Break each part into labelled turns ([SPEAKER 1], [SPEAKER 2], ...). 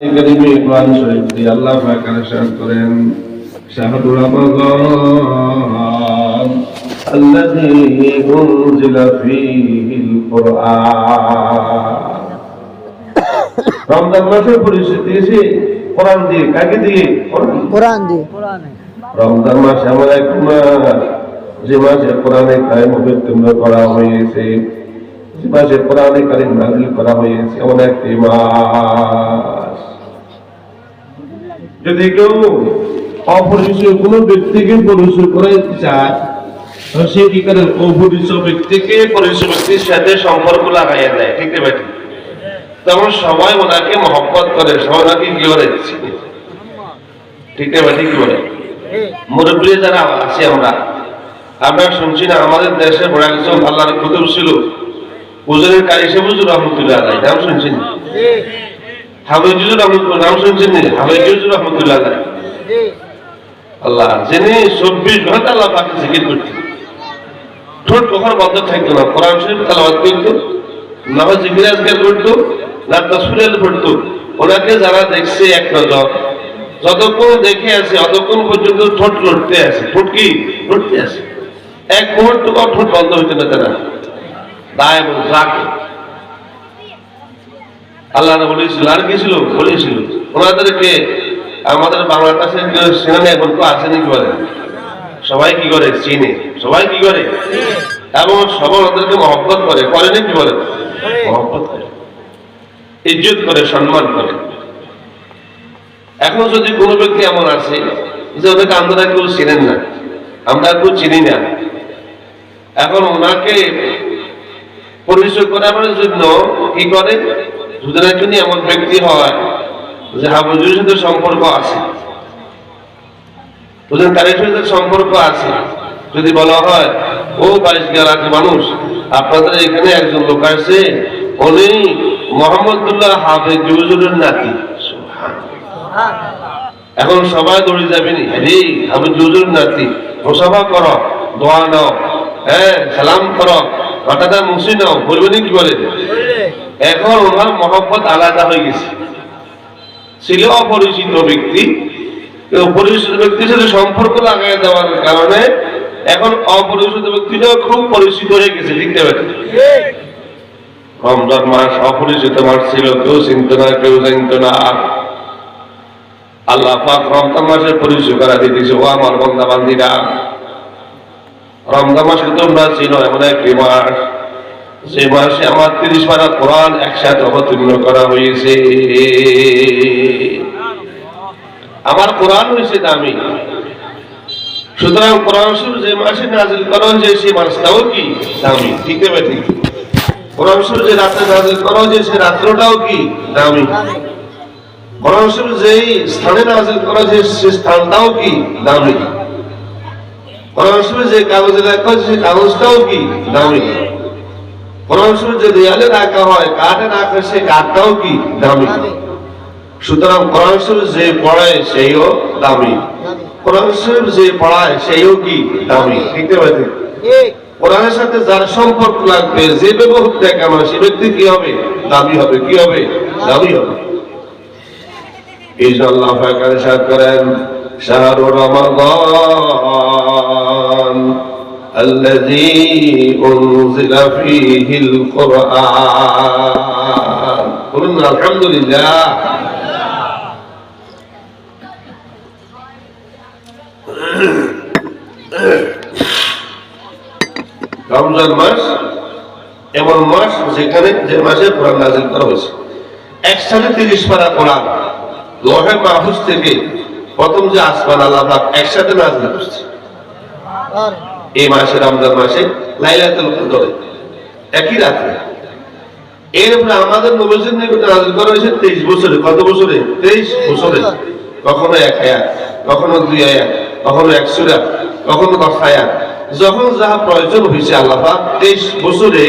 [SPEAKER 1] কারিমে কোরআন শরীফ দিয়ে আল্লাহ পাক আরশাদ করেন শাহরু রমাদান الذي أنزل فيه القرآن রমজান মাসের পরিস্থিতি দিয়েছে কোরআন দিয়ে কাকে দিয়ে কোরআন
[SPEAKER 2] কোরআন দিয়ে
[SPEAKER 1] রমজান মাস এমন এক মাস যে মাসে কোরআনে কায়েম অবতীর্ণ করা হয়েছে যে মাসে কোরআনে কারিম নাজিল করা হয়েছে এমন একটি মাস যদি কেউ অপরিচয় কোনো ব্যক্তিকে পরিচয় করাইতে চায় সে কি করে? অপরিচয় ব্যক্তিকে পরিচয় ব্যক্তির সাথে সম্পর্ক লাগাইয়া দেয়, ঠিক ঠিক তখন সবাই ওনাকে মহব্বত করে, সবাই ওনাকে কি ঠিক আছে ঠিক করে মুরব্বী যারা আছি আমরা আমরা শুনছি না, আমাদের দেশে বড় একজন আল্লাহর কুতুব ছিল। হুজুরের কারি সে হুজুর রহমতুল্লাহ নাম শুনছেন? রহমতুল্লাহ নাম শুনছেন রহমতুল্লাহ আল্লাহ যিনি চব্বিশ ঘণ্টা আল্লাহ পাকে জিকির করতেন ঠোঁট কখনো থাকতো না। কোরআন শরীফ তালাবাদ করতো না হয় জিকির আজকাল করতো না তসবিরাল পড়তো। ওনাকে যারা দেখছে এক নজর যতক্ষণ দেখে আছে অতক্ষণ পর্যন্ত ঠোঁট লড়তে আছে। ঠোঁট কি? লড়তে আছে। এক মুহূর্ত ঠোঁট বন্ধ হইতে না তারা। দায় এবং রাখে আল্লাহ বলেছিল, আর আমাদের বলে? সবাই কি করে? চিনে। সবাই কি করে? এবং ওদেরকে মহব্বত করে। করে বলে? মহব্বত করে। ইজ্জত করে, সম্মান করে। এখন যদি কোনো ব্যক্তি এমন আছে যে ওদেরকে আমরা কেউ চিনেন না, আমরা কেউ চিনি না, এখন ওনাকে পরিচয় করাবার জন্য কি করে? যদি একজনই এমন ব্যক্তি হয় যে হাবুজুর সাথে সম্পর্ক আছে। ওদের তারের সাথে সম্পর্ক আছে। যদি বলা হয় ও বাইশ গেলার মানুষ আপনাদের এখানে একজন লোক আছে উনি মোহাম্মদুল্লাহ হাফেজ জুজুরের নাতি। এখন সবাই দৌড়ে যাবে নি? রে আমি জুজুর নাতি মুসাফা কর দোয়া নাও হ্যাঁ সালাম কর হঠাৎ মুসি নাও বলবে নি কি বলে? এখন ওনার মহব্বত আলাদা হয়ে গেছে। ছিল অপরিচিত ব্যক্তি। পরিচিত ব্যক্তির সাথে সম্পর্ক লাগাই দেওয়ার কারণে এখন অপরিচিত ব্যক্তিটা খুব পরিচিত হয়ে গেছে লিখতে পারে রমজান মাস অপরিচিত মাস ছিল, কেউ চিনত না কেউ জানত না আল্লাহ পাক রমজান মাসের পরিচয় করা দিতেছে ও আমার বন্ধা বান্দিরা রমজান মাসে তোমরা চিনো, এমন একটি মাস যে মাসে আমার তিরিশ পারা কোরআন একসাথে অবতীর্ণ করা হয়েছে। আমার কোরআন হয়েছে দামি। সুতরাং কোরআন শরীফ যে মাসে নাজিল করা হয়েছে, সেই মাসটাও কি দামি? ঠিক আছে ঠিক কোরআন শরীফ যে রাত্রে নাজিল করা হয়েছে, সেই রাত্রটাও কি দামি? কোরআন শরীফ যেই স্থানে নাজিল করা হয়েছে, সেই স্থানটাও কি দামি? কোরআন শরীফ যে কাগজে লেখা হয়েছে, সেই কাগজটাও কি দামি? কোরআন শরীফ যে দেয়ালে রাখা হয় কাঠে রাখা সেই কাঠটাও কি দামি? সুতরাং কোরআন শরীফ যে পড়ায় সেইও দামি। কোরআন শরীফ যে পড়ায় সেইও কি দামি? ঠিক আছে কোরআনের সাথে যার সম্পর্ক লাগবে যে ব্যবহার দেখা মানে সে ব্যক্তি কি হবে? দামি হবে কি হবে? দামি হবে। এই জন্য আল্লাহ ফাঁকার সাথ করেন শাহরু রমাদান الذي أنزل فيه القرآن قلنا الحمد لله রমজান মাস এমন মাস যেখানে যে মাসে কোরআন নাজিল করা হয়েছে একসাথে তিরিশ পারা কোরআন লোহে মাহফুজ থেকে প্রথম যে আসমান আল্লাহ পাক একসাথে নাজিল করছে এই মাসে রমজান মাসে লাইলাতুল কদরে, একই রাত্রে। এরপরে আমাদের নবীজির নাজিল করা হয়েছে তেইশ বছরে। কত বছরে? তেইশ বছরে। কখনো এক আয়াত, কখনো দুই আয়াত, কখনো এক সুরা, কখনো দশ আয়াত। যখন যাহা প্রয়োজন হয়েছে আল্লাহ তেইশ বছরে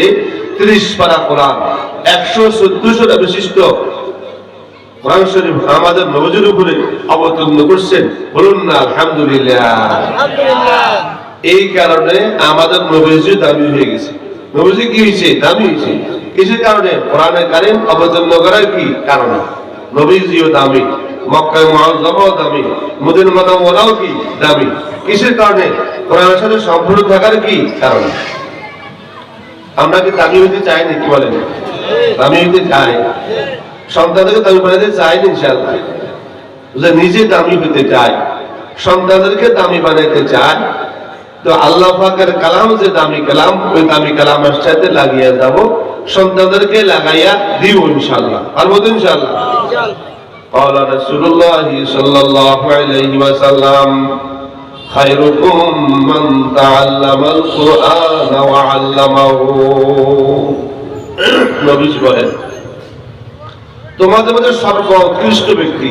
[SPEAKER 1] ত্রিশ পারা কোরআন, একশো চোদ্দশোটা বিশিষ্ট কোরআন শরীফ আমাদের নবজির উপরে অবতীর্ণ করছেন। বলুন না আলহামদুলিল্লাহ। এই কারণে আমাদের নবীজি দামি হয়ে গেছে। নবীজি কি হয়েছে? দামি হয়েছে। কিসের কারণে? কোরআনে কারিম অবতীর্ণ করার কি কারণে? নবীজিও দামি। মক্কায় মুআজ্জামাও দামি। কি দামি? কিসের কারণে? কোরআনের সাথে সম্পর্ক থাকার কি কারণ? আমরা কি দামি হইতে নাকি বলেন? দামি হইতে চাই। সন্তানদেরকে দামি বানাতে যে নিজে দামি হইতে চায়, সন্তানদেরকে দামি বানাইতে চায় তো আল্লাহ পাকের কালাম যে দামি কালাম ওই দামি কালামের সাথে লাগিয়ে যাব সন্তানদেরকে লাগাইয়া দিব ইনশাআল্লাহ পারবো তো ইনশাআল্লাহ قال رسول الله صلى الله عليه وسلم خيركم من تعلم القرآن وعلمه নবীজি বলেন তোমাদের মধ্যে সর্বোৎকৃষ্ট ব্যক্তি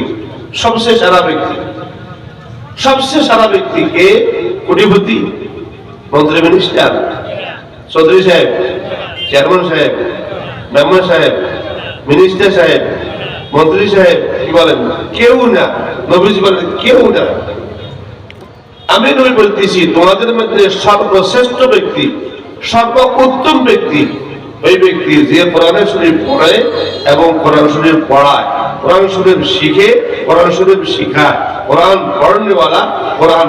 [SPEAKER 1] সবচেয়ে সেরা ব্যক্তি সবচেয়ে সেরা ব্যক্তি কে কোটিপতি, মন্ত্রী মিনিস্টার চৌধুরী সাহেব চেয়ারম্যান সাহেব মেম্বার সাহেব মিনিস্টার সাহেব, মন্ত্রী সাহেব, কি বলেন? কেউ না নবীজি বলেন কেউ না। আমি নবী বলতেছি, তোমাদের মধ্যে সর্বশ্রেষ্ঠ ব্যক্তি সর্ব উত্তম ব্যক্তি, ওই ব্যক্তি যে কোরআন শরীফ পড়ে এবং কোরআন শরীফ পড়ায়। কোরআন শরীফ শিখে, কোরআন শরীফ শিখায়। কোরআন পড়নেওয়ালা কোরআন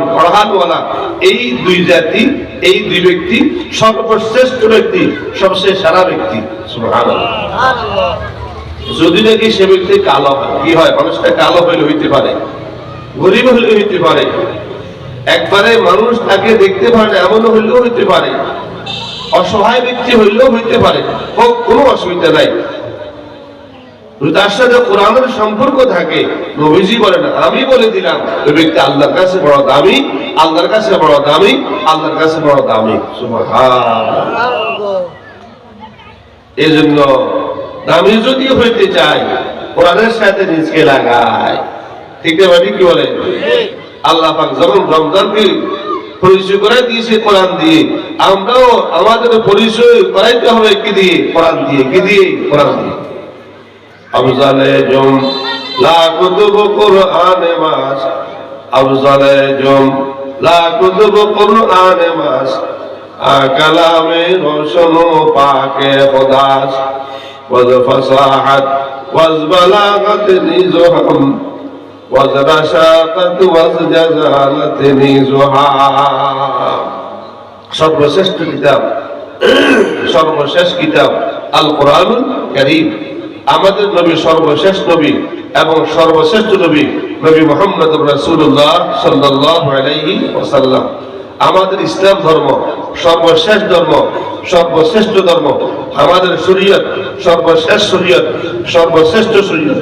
[SPEAKER 1] এই দুই জাতি এই দুই ব্যক্তি সর্বশ্রেষ্ঠ ব্যক্তি সবচেয়ে সারা ব্যক্তি। যদি নাকি সে ব্যক্তি কালো কি হয়? মানুষটা কালো হইলে হইতে পারে গরিব হলে হইতে পারে। একবারে মানুষ তাকে দেখতে পারে না, এমনও হইলেও হইতে পারে। অসহায় ব্যক্তি হইলেও হইতে পারে। কোনো অসুবিধা নাই। তার সাথে কোরআনের সম্পর্ক থাকে। নবীজি বলেন, আমি বলে দিলাম, ওই ব্যক্তি আল্লাহর কাছে বড় দামি, আল্লাহর কাছে বড় দামি, আল্লাহর কাছে বড় দামি। এই জন্য দামি যদি হইতে চাই, কোরআনের সাথে নিজকে লাগায়। ঠিক না ভাই, কি বলে আল্লাহ পাক যখন রমজানকে পরিচয় করে দিয়েছে কোরআন দিয়ে, আমরাও আমাদের পরিচয় করাইতে হবে কি দিয়ে? কোরআন দিয়ে, কি দিয়ে? কোরআন দিয়ে। আফজালে জম লা কুতুব কুরআন মাস আফজালে জম লা কুতুব কুরআন মাস আ কালামে রোশন পাকে খোদাস। ওয়াজ ফাসাহাত, ওয়াজ বালাগত নিজহম। ওয়াজ রাশাকাত, ওয়াজ জাজালাত নিজহা সর্বশ্রেষ্ঠ কিতাব, সর্বশেষ কিতাব আল কোরআনুল কারীম। আমাদের নবী সর্বশেষ নবী এবং সর্বশ্রেষ্ঠ নবী নবী মোহাম্মদ রাসূলুল্লাহ সাল্লাল্লাহু আলাইহি ওয়াসাল্লাম। আমাদের ইসলাম ধর্ম সর্বশেষ ধর্ম, সর্বশ্রেষ্ঠ ধর্ম, আমাদের শরীয়ত সর্বশেষ শরীয়ত, সর্বশ্রেষ্ঠ শরীয়ত।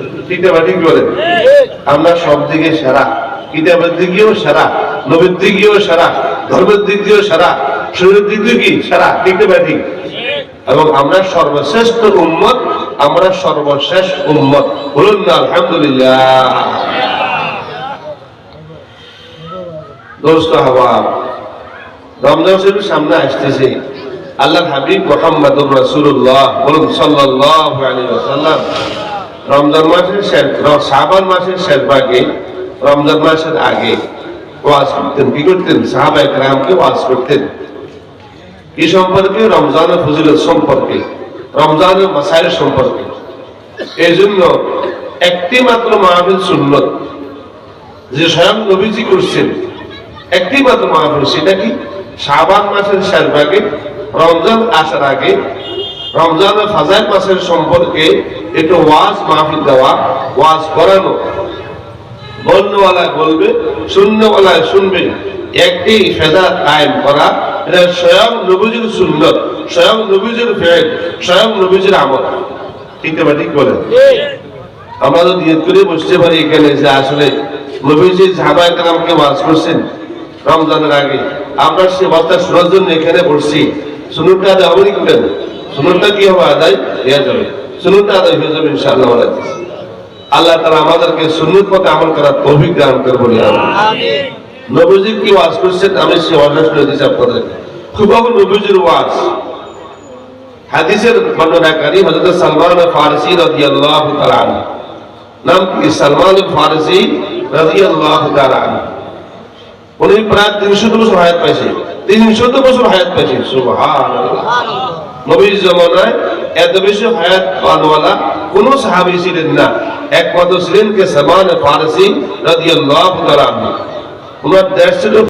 [SPEAKER 1] না ঠিক বলেন আমরা সব দিকে সেরা। কিতাবের দিকেও সেরা, নবীর দিকেও সেরা, ধর্মের দিক দিয়েও সেরা, শরীরের দিক দিয়ে কি? সেরা। ঠিক? এবং আমরা সর্বশ্রেষ্ঠ উম্মত আমরা সর্বশেষ উম্মত। বলুন না, আলহামদুলিল্লাহ। দোস্ত হওয়া রমজান শরীফ সামনে আসতেছে। আল্লাহ হাবিব মোহাম্মদ রাসূলুল্লাহ, বলুন, সাল্লাল্লাহু আলাইহি ওয়াসাল্লাম। রমজান মাসের শেষ, শাবান মাসের শেষ ভাগে রমজান মাসের আগে ওয়াজ করতেন। কি করতেন? সাহাবা একরামকে ওয়াজ করতেন। কি সম্পর্কে? রমজানের ফজিলত সম্পর্কে। রমজানের মাসাইল সম্পর্কে। এই জন্য একটি মাত্র মাহফিল সুন্নত যে স্বয়ং নবীজি করছেন, একটি মাত্র মাহফিল সেটা কি? শাবান মাসের শেষ ভাগে, রমজান আসার আগে, রমজানের ফাজাইল মাসের সম্পর্কে একটু ওয়াজ মাহফিল দেওয়া, ওয়াজ করানো। বলনেওয়ালায় বলবে, শূন্যওয়ালায় শুনবে। একটি ফেদা কায়েম করা, এটা স্বয়ং নবীজির সুন্নত, স্বয়ং নবীজির ফেল স্বয়ং নবীজির আমল। ঠিক আছে ঠিক বলেন? আমরা তো নিয়ত করে বসতে পারি এখানে যে আসলে নবীজি ঝাবাই কালামকে ওয়াজ করছেন রমজানের আগে। আমরা সে অবস্থা শোনার জন্য এখানে বসছি। সুনুরটা আদায় হবে কি কেন সুনুরটা কি হবে আদায়? হয়ে যাবে। সুনুরটা আদায় হয়ে যাবে ইনশাআল্লাহ আল্লাহ তারা আমাদেরকে সুন্নত পথে আমল করার তৌফিক দান করে বলি নবীজি কি ওয়াজ করছেন আমি সে ওয়াজটা শুনে দিচ্ছি আপনাদেরকে খুব নবীজির ওয়াজ। হাদিসের বর্ণনাকারী হযরত সালমান ফারসি রাদিয়াল্লাহু তাআলা নাম কি? সালমান ফারসি রাদিয়াল্লাহু তাআলা উনি প্রায় তিনশো বছর হায়াত পাইছে। তিনশো বছর হায়াত পাইছে, সুবহানাল্লাহ। নবীর জমানায় এত বেশি হায়াত পানওয়ালা কোন সাহাবী ছিলেন না। একমাত্র ছিলেন কে সালমান ফারসি তাআলা আনহু। ওনার দেশ ছিল